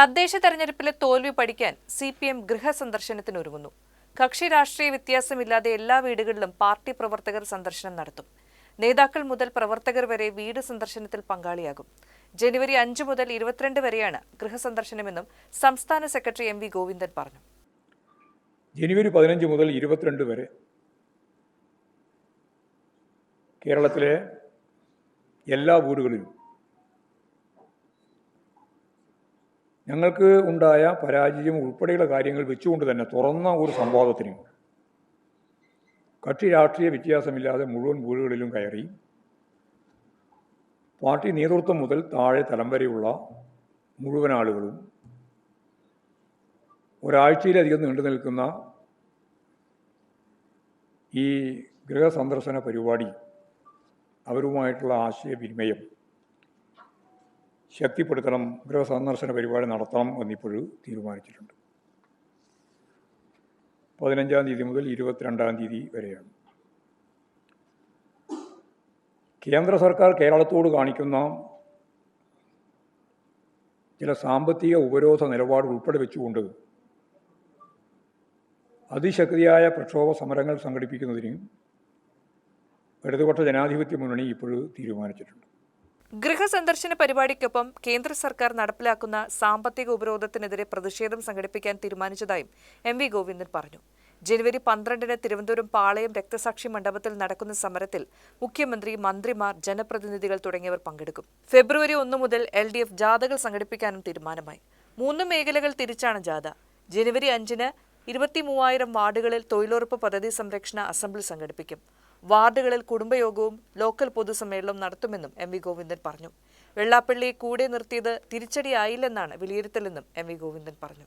തദ്ദേശ തെരഞ്ഞെടുപ്പിലെ തോൽവി പഠിക്കാൻ സി പി എം ഗൃഹസന്ദർശനത്തിനൊരുങ്ങുന്നു. കക്ഷി രാഷ്ട്രീയ വ്യത്യാസമില്ലാതെ എല്ലാ വീടുകളിലും പാർട്ടി പ്രവർത്തകർ സന്ദർശനം നടത്തും. നേതാക്കൾ മുതൽ പ്രവർത്തകർ വരെ വീട് സന്ദർശനത്തിൽ പങ്കാളിയാകും. ജനുവരി അഞ്ച് മുതൽ ഇരുപത്തിരണ്ട് വരെയാണ് ഗൃഹസന്ദർശനമെന്നും സംസ്ഥാന സെക്രട്ടറി എം വി ഗോവിന്ദൻ പറഞ്ഞു. ജനുവരി പതിനഞ്ച് മുതൽ ഇരുപത്തിരണ്ട് വരെ കേരളത്തിലെ എല്ലാ വീടുകളിലും ഞങ്ങൾക്ക് ഉണ്ടായ പരാജയം ഉൾപ്പെടെയുള്ള കാര്യങ്ങൾ വെച്ചുകൊണ്ട് തന്നെ തുറന്ന ഒരു സംവാദത്തിന് കക്ഷി രാഷ്ട്രീയ വ്യത്യാസമില്ലാതെ മുഴുവൻ വീടുകളിലും കയറി. പാർട്ടി നേതൃത്വം മുതൽ താഴെ തലം വരെയുള്ള മുഴുവൻ ആളുകളും ഒരാഴ്ചയിലധികം നീണ്ടു നിൽക്കുന്ന ഈ ഗൃഹസന്ദർശന പരിപാടി അവരുമായിട്ടുള്ള ആശയവിനിമയം ശക്തിപ്പെടുത്തണം ഗൃഹസന്ദർശന പരിപാടി നടത്തണം എന്നിപ്പോഴും തീരുമാനിച്ചിട്ടുണ്ട്. പതിനഞ്ചാം തീയതി മുതൽ ഇരുപത്തിരണ്ടാം തീയതി വരെയാണ്. കേന്ദ്ര സർക്കാർ കേരളത്തോട് കാണിക്കുന്ന ചില സാമ്പത്തിക ഉപരോധ നിലപാട് ഉൾപ്പെടെ വെച്ചുകൊണ്ട് അതിശക്തിയായ പ്രക്ഷോഭ സമരങ്ങൾ സംഘടിപ്പിക്കുന്നതിന് ഇടതുപക്ഷ ജനാധിപത്യ മുന്നണി ഇപ്പോൾ തീരുമാനിച്ചിട്ടുണ്ട്. ഗൃഹസന്ദർശന പരിപാടിക്കൊപ്പം കേന്ദ്ര സർക്കാർ നടപ്പിലാക്കുന്ന സാമ്പത്തിക ഉപരോധത്തിനെതിരെ പ്രതിഷേധം സംഘടിപ്പിക്കാൻ തീരുമാനിച്ചതായും എം വി ഗോവിന്ദൻ പറഞ്ഞു. ജനുവരി പന്ത്രണ്ടിന് തിരുവനന്തപുരം പാളയം രക്തസാക്ഷി മണ്ഡപത്തിൽ നടക്കുന്ന സമരത്തിൽ മുഖ്യമന്ത്രി മന്ത്രിമാർ ജനപ്രതിനിധികൾ തുടങ്ങിയവർ പങ്കെടുക്കും. ഫെബ്രുവരി ഒന്ന് മുതൽ എൽ ഡി എഫ് ജാഥകൾ സംഘടിപ്പിക്കാനും തീരുമാനമായി. മൂന്ന് മേഖലകൾ തിരിച്ചാണ് ജാഥ. ജനുവരി അഞ്ചിന് ഇരുപത്തി മൂവായിരം വാർഡുകളിൽ തൊഴിലുറപ്പ് പദ്ധതി സംരക്ഷണ അസംബ്ലി സംഘടിപ്പിക്കും. വാർഡുകളിൽ കുടുംബയോഗവും ലോക്കൽ പൊതുസമ്മേളനവും നടത്തുമെന്നും എം വി ഗോവിന്ദൻ പറഞ്ഞു. വെള്ളാപ്പള്ളിയെ കൂടെ നിർത്തിയത് തിരിച്ചടിയായില്ലെന്നാണ് വിലയിരുത്തലെന്നും എം വി ഗോവിന്ദൻ പറഞ്ഞു.